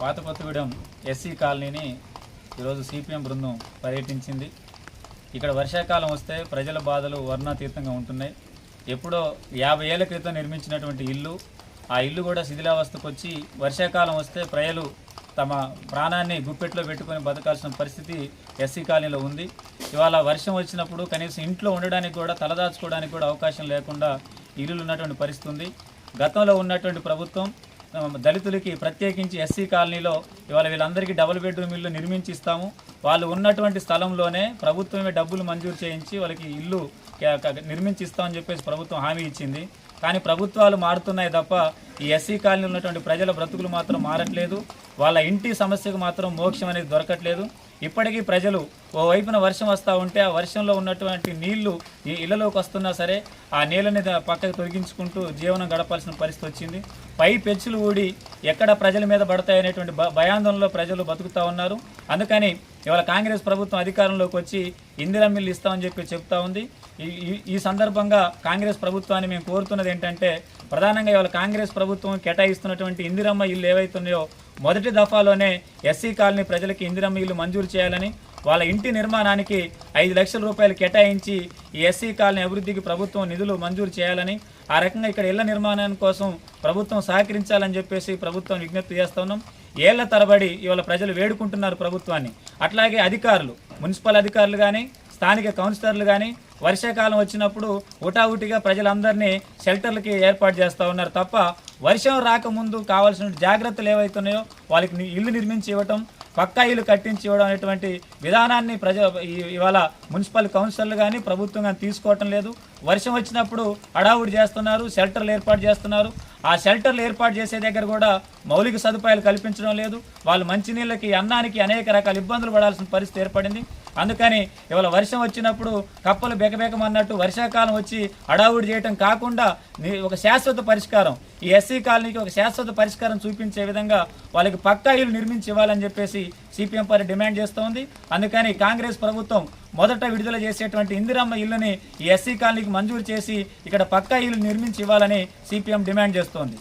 పాత కొత్తగూడెం ఎస్సీ కాలనీని ఈరోజు సిపిఎం బృందం పర్యటించింది. ఇక్కడ వర్షాకాలం వస్తే ప్రజల బాధలు వర్ణాతీతంగా ఉంటున్నాయి. ఎప్పుడో యాభై ఏళ్ళ క్రితం నిర్మించినటువంటి ఇల్లు ఆ ఇల్లు కూడా శిథిలావస్థకు వచ్చి వర్షాకాలం వస్తే ప్రజలు తమ ప్రాణాన్ని గుప్పెట్లో పెట్టుకొని బతకాల్సిన పరిస్థితి ఎస్సీ కాలనీలో ఉంది. ఇవాళ వర్షం వచ్చినప్పుడు కనీసం ఇంట్లో ఉండడానికి కూడా తలదాచుకోవడానికి కూడా అవకాశం లేకుండా ఇల్లులు ఉన్నటువంటి పరిస్థితి ఉంది. గతంలో ఉన్నటువంటి ప్రభుత్వం దళితులకి ప్రత్యేకించి ఎస్సీ కాలనీలో ఇవాళ వీళ్ళందరికీ డబుల్ బెడ్రూమ్ ఇల్లు నిర్మించి ఇస్తాము వాళ్ళు ఉన్నటువంటి స్థలంలోనే ప్రభుత్వమే డబ్బులు మంజూరు చేయించి వాళ్ళకి ఇల్లు నిర్మించిస్తామని నిర్మించి ఇస్తామని చెప్పేసి ప్రభుత్వం హామీ ఇచ్చింది. కానీ ప్రభుత్వాలు మారుతున్నాయి తప్ప ఈ ఎస్సీ కాలనీలో ఉన్నటువంటి ప్రజల బ్రతుకులు మాత్రం మారట్లేదు. వాళ్ళ ఇంటి సమస్యకు మాత్రం మోక్షం అనేది దొరకట్లేదు. ఇప్పటికీ ప్రజలు ఓ వైపున వర్షం వస్తూ ఉంటే ఆ వర్షంలో ఉన్నటువంటి నీళ్ళు ఈ ఇళ్ళలోకి వస్తున్నా సరే ఆ నీళ్ళని పక్కకు తొలగించుకుంటూ జీవనం గడపాల్సిన పరిస్థితి వచ్చింది. పై పెచ్చులు ఊడి ఎక్కడ ప్రజల మీద పడతాయనేటువంటి భయాందోళనలో ప్రజలు బతుకుతూ ఉన్నారు. అందుకని ఇవాళ కాంగ్రెస్ ప్రభుత్వం అధికారంలోకి వచ్చి ఇందిరా మిల్లు ఇస్తామని చెప్పి చెప్తా ఉంది. ఈ- ఈ- ఈ సందర్భంగా కాంగ్రెస్ ప్రభుత్వాన్ని మేము కోరుతున్నది ఏంటంటే ప్రధానంగా ఇవాళ కాంగ్రెస్ ప్రభుత్వం కేటాయిస్తున్నటువంటి ఇందిరమ్మ ఇల్లు ఏవైతున్నాయో మొదటి దఫాలోనే ఎస్సీ కాలనీ ప్రజలకి ఇందిరమ్మ ఇల్లు మంజూరు చేయాలని వాళ్ళ ఇంటి నిర్మాణానికి ఐదు లక్షల రూపాయలు కేటాయించి ఈ ఎస్సీ కాలనీ అభివృద్ధికి ప్రభుత్వం నిధులు మంజూరు చేయాలని ఆ రకంగా ఇక్కడ ఇళ్ళ నిర్మాణం కోసం ప్రభుత్వం సహకరించాలని చెప్పేసి ప్రభుత్వం విజ్ఞప్తి చేస్తా ఉన్నాం. ఏళ్ళ తరబడి ఇవాళ ప్రజలు వేడుకుంటున్నారు ప్రభుత్వాన్ని. అట్లాగే అధికారులు మున్సిపల్ అధికారులు కానీ స్థానిక కౌన్సిలర్లు కానీ వర్షాకాలం వచ్చినప్పుడు ఉటావుటిగా ప్రజలందరినీ షెల్టర్లకి ఏర్పాటు చేస్తూ ఉన్నారు తప్ప వర్షం రాకముందు కావాల్సిన జాగ్రత్తలు ఏవైతున్నాయో వాళ్ళకి ఇల్లు నిర్మించి ఇవ్వటం పక్కా ఇల్లు కట్టించి ఇవ్వడం అనేటువంటి విధానాన్ని ప్రజ ఇవాళ మున్సిపల్ కౌన్సిల్ కానీ ప్రభుత్వం కానీ తీసుకోవటం లేదు. వర్షం వచ్చినప్పుడు హడావుడి చేస్తున్నారు షెల్టర్లు ఏర్పాటు చేస్తున్నారు. ఆ షెల్టర్లు ఏర్పాటు చేసే దగ్గర కూడా మౌలిక సదుపాయాలు కల్పించడం లేదు. వాళ్ళు మంచినీళ్ళకి అన్నానికి అనేక రకాల ఇబ్బందులు పడాల్సిన పరిస్థితి ఏర్పడింది. అందుకని ఇవాళ వర్షం వచ్చినప్పుడు కప్పలు బెకబెకమన్నట్టు వర్షాకాలం వచ్చి హడావుడి చేయటం కాకుండా ఒక శాశ్వత పరిష్కారం ఈ ఎస్సీ కాలనీకి ఒక శాశ్వత పరిష్కారం చూపించే విధంగా వాళ్ళకి పక్కా ఇల్లు నిర్మించి ఇవ్వాలని చెప్పేసి సిపిఎం పార్టీ డిమాండ్ చేస్తోంది అందుకని కాంగ్రెస్ ప్రభుత్వం మొదట విడుదల చేసేటువంటి ఇందిరమ్మ ఇల్లుని ఈ ఎస్సీ కాలనీకి మంజూరు చేసి ఇక్కడ పక్కా ఇల్లు నిర్మించి ఇవ్వాలని సిపిఎం డిమాండ్ చేస్తోంది.